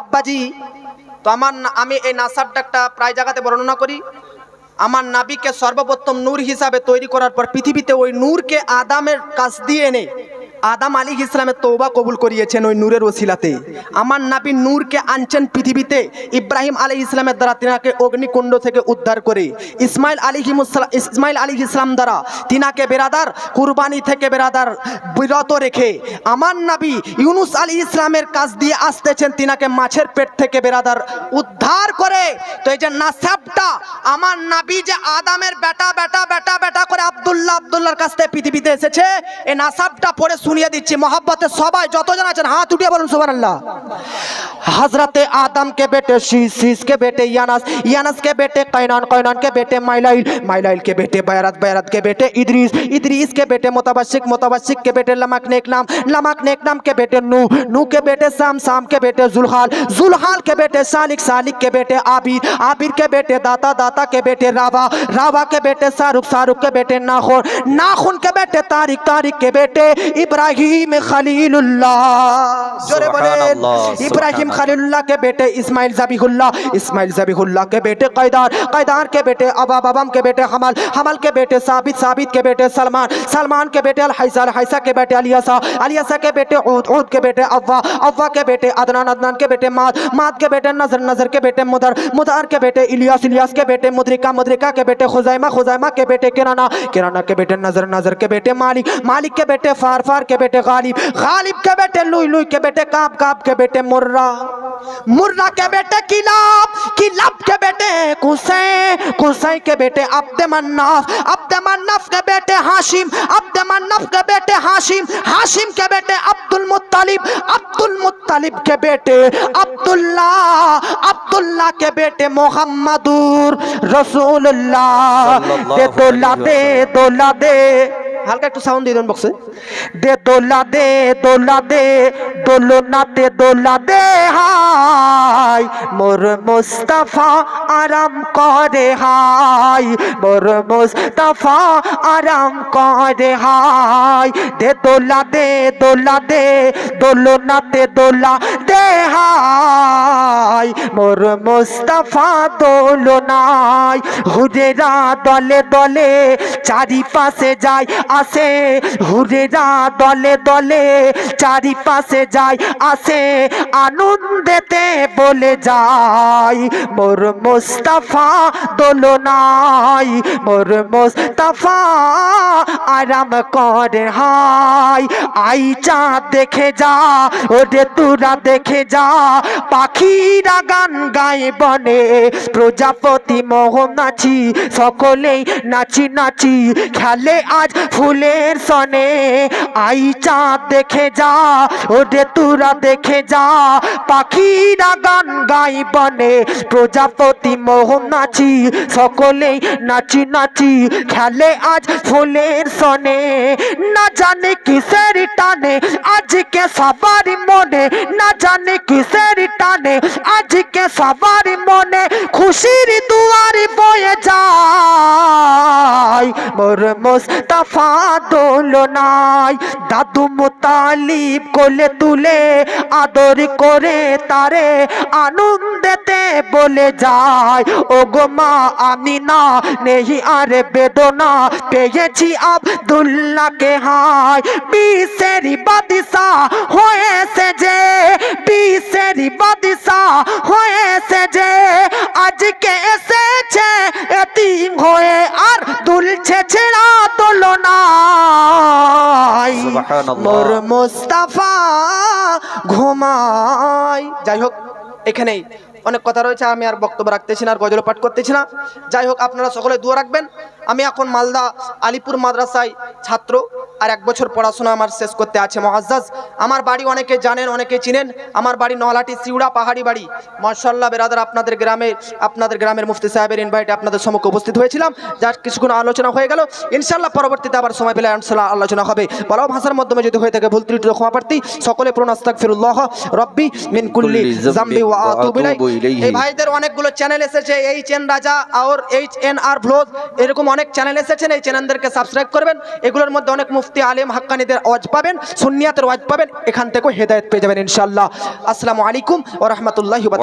আব্বাজি, তো আমার আমি এই নাসাব ডাকটা প্রায় জায়গাতে বর্ণনা করি। আমার নাবিকে সর্বপ্রথম নূর হিসাবে তৈরি করার পর পৃথিবীতে ওই নূরকে আদামের কাছ দিয়ে এনে আদাম আলী ইসলামের তৌবা কবুল করিয়েছেন ওই নূরের ওসিলাতে। আমার নাবি নূরকে আনছেন পৃথিবীতে, ইব্রাহিম আলী ইসলামের দ্বারা তিনাকে অগ্নিকুণ্ড থেকে উদ্ধার করে। ইসমাইল আলী ইসমাইল আলী ইসলাম দ্বারা তিনাকে বেরাদার, কুরবানি থেকে বেরাদার বিরত রেখে আমার নাবি ইউনুস আলী ইসলামের কাছ দিয়ে আসতেছেন, তিনাকে মাছের পেট থেকে বেরাদার উদ্ধার করে। তো এই যে নাসাবটা, আমার নাবি যে আদামের বেটা বেটা বেটা বেটা করে আব্দুল্লাহ আব্দুল্লাহর কাছ থেকে পৃথিবীতে এসেছে, এই নাসাবটা পড়ে শুনিয়ে দিচ্ছি মহাব্বতে সবাই যতজন আছেন হাত উঠিয়ে বলুন সুবহানাল্লাহ हजरत आदम के बेटे शीश शीश के बेटे यानस यानस के बेटे कैनान कैनान के बेटे माइलाइल माइलाइल के बेटे बैरत बैरत के बेटे इदरीस इदरीस के बेटे मुतबशिक मुतबशिक के बेटे लमक नेक नाम लमक नेक नाम के बेटे नू नू के बेटे साम साम के बेटे जुलहाल जुलहाल के बेटे सालिक सालिक के बेटे आबिर आबिर के बेटे दाता दाता के बेटे रावा रावा के बेटे शाहरुख शाहरुख के बेटे नाखुन नाखुन के बेटे तारिक तारिक के बेटे इब्राहिम खलीलुल्लाह जोरे बोले सुब्हानअल्लाह, इब्राहिम सुब्हानअल्लाह। खलीलुल्लाह के बेटे इस्माइल जबीहुल्लाह इस्माइल जबीहुल्लाह के बेटे कैदार कैदार के बेटे अबा बबम के बेटे हमल हमल के बेटे साबित साबित के बेटे सलमान सलमान के बेटे अल हैसा अल हैसा के बेटे अलियासा अलियासा के बेटे ऊद ऊद के बेटे अव्वा अव्वा के बेटे अदनान अदनान के बेटे माद माद के बेटे नजर नजर के बेटे मुदर मुदर के बेटे इलियास इलियास के बेटे मुद्रिका मुद्रिका के बेटे खुजैमा खुजैमा के बेटे किराना किराना के बेटे नजर नजर के बेटे मालिक मालिक के बेटे फार फार के बेटे गालिब गालिब के बेटे लुई लुई के बेटे काब काब के बेटे मुर्रा मुर्रा के बेटे किलाब किलाब के बेटे कुसै कुसै के बेटे अब्द मन्नाफ अब्द मन्नाफ के बेटे हाशिम अब्द मन्नाफ के बेटे हाशिम हाशिम के बेटे अब्दुल मुत्तलिब अब्दुल मुत्तलिब के बेटे अब्दुल्ला अब्दुल्ला के बेटे मोहम्मदुर रसूलुल्लाह दे दोला दे दोला दे হালকা একটু সাউন্ড দিয়ে দেন বক্সে দে দোলা দে দোলা দে দোলো না দে দোলা দে হাই, মোর মুস্তাফা আরাম করে হাই, মোর মুস্তাফা আরাম করে হাই। দে দোলা দে দোলা, দে দোলো না দে দোলা, দে হাই। মোর মুস্তাফা দোলো নাই হুরেরা দলে দলে চারিপাশে যায় আসে। হুরেরা দলে দলে চারিপাশে যায় আসে। আনন্দেতে বলে যায় মোর মোস্তাফা দোলো নাই, মোর মোস্তাফা আরাম করে হাই। আই চাঁদ দেখে যা, ওরে তোরা দেখে যা, পাখিরা গান গায়ে বনে। প্রজাপতি মোহ নাচি, সকলেই নাচি নাচি, খেলে আজ ফুলের সনে। আই চাঁদ দেখে যা, ওরে তোরা দেখে যা, পাখিরা গান গাই বনে। প্রজাপতি মোহন নাচি, সকলেই নাচি নাচি, খেলে আজ ফুলের সনে। না জানে কিসের টানে, আজকে সবার মনে। না জানে কিসের আজকে সবার মনে খুশির দুয়ার বয়ে যায়। মোর মোস্তাফা দোলনাই দাদু মুতালিব কোলে তুলে আদর করে তারে আনন্দেতে বলে যায়। ও গো মা, আমি না নেই আর বেদনা, পেয়েছি আব্দুল্লাহকে হাই বিশেরি বাদিসা দুলছে ছেড়া তুলনায়। মোর মুস্তাফা ঘুমাই যাই হোক এখানেই অনেক কথা রয়েছে আমি আর বক্তব্য রাখতেছি না আর গজল পাঠ করতেছি না। যাই হোক আপনারা সকলে দোয়া রাখবেন। আমি এখন মালদা আলিপুর মাদ্রাসায় ছাত্র আর এক বছর পড়াশোনা আমার শেষ করতে আছে মহাজ্জাজ। আমার বাড়ি অনেকে জানেন অনেকে চিনেন। আমার বাড়ি নহালাটি সিউড়া পাহাড়ি বাড়ি। মার্শাল্লাহ বেরাদার আপনাদের গ্রামে আপনাদের গ্রামের মুফতি সাহেবের ইনভাইটে আপনাদের সম্মুখে উপস্থিত হয়েছিলাম। যার কিছুক্ষণ আলোচনা হয়ে গেল। ইনশাল্লাহ পরবর্তীতে আবার সময় পেলে ইনশাল্লাহ আলোচনা হবে। বলাও ভাষার মাধ্যমে যদি হয়ে থাকে ভুল ত্রুটি ক্ষমা প্রার্থী। সকলে প্রণাস্তাক ফিরুল্লাহ রব্বি মিন কুল্লি কুল্লি জাম্বি ওয়া আতুবু। এই ভাইদের অনেকগুলো চ্যানেল এসেছে। এইচ এন রাজা আর এইচ এন আর ভ্লোগ এরকম অনেক চ্যানেল এসেছেন, এই চ্যানেলদেরকে সাবস্ক্রাইব করবেন। এগুলোর মধ্যে অনেক মুফতি, আলেম, হাক্কানিদের ওয়াজ পাবেন সুনিয়াতের ওয়াজ পাবেন, এখান থেকেও হেদায়ত পেয়ে যাবেন ইনশাল্লাহ আসসালামু আলাইকুম ওয়া রাহমাতুল্লাহি ওয়া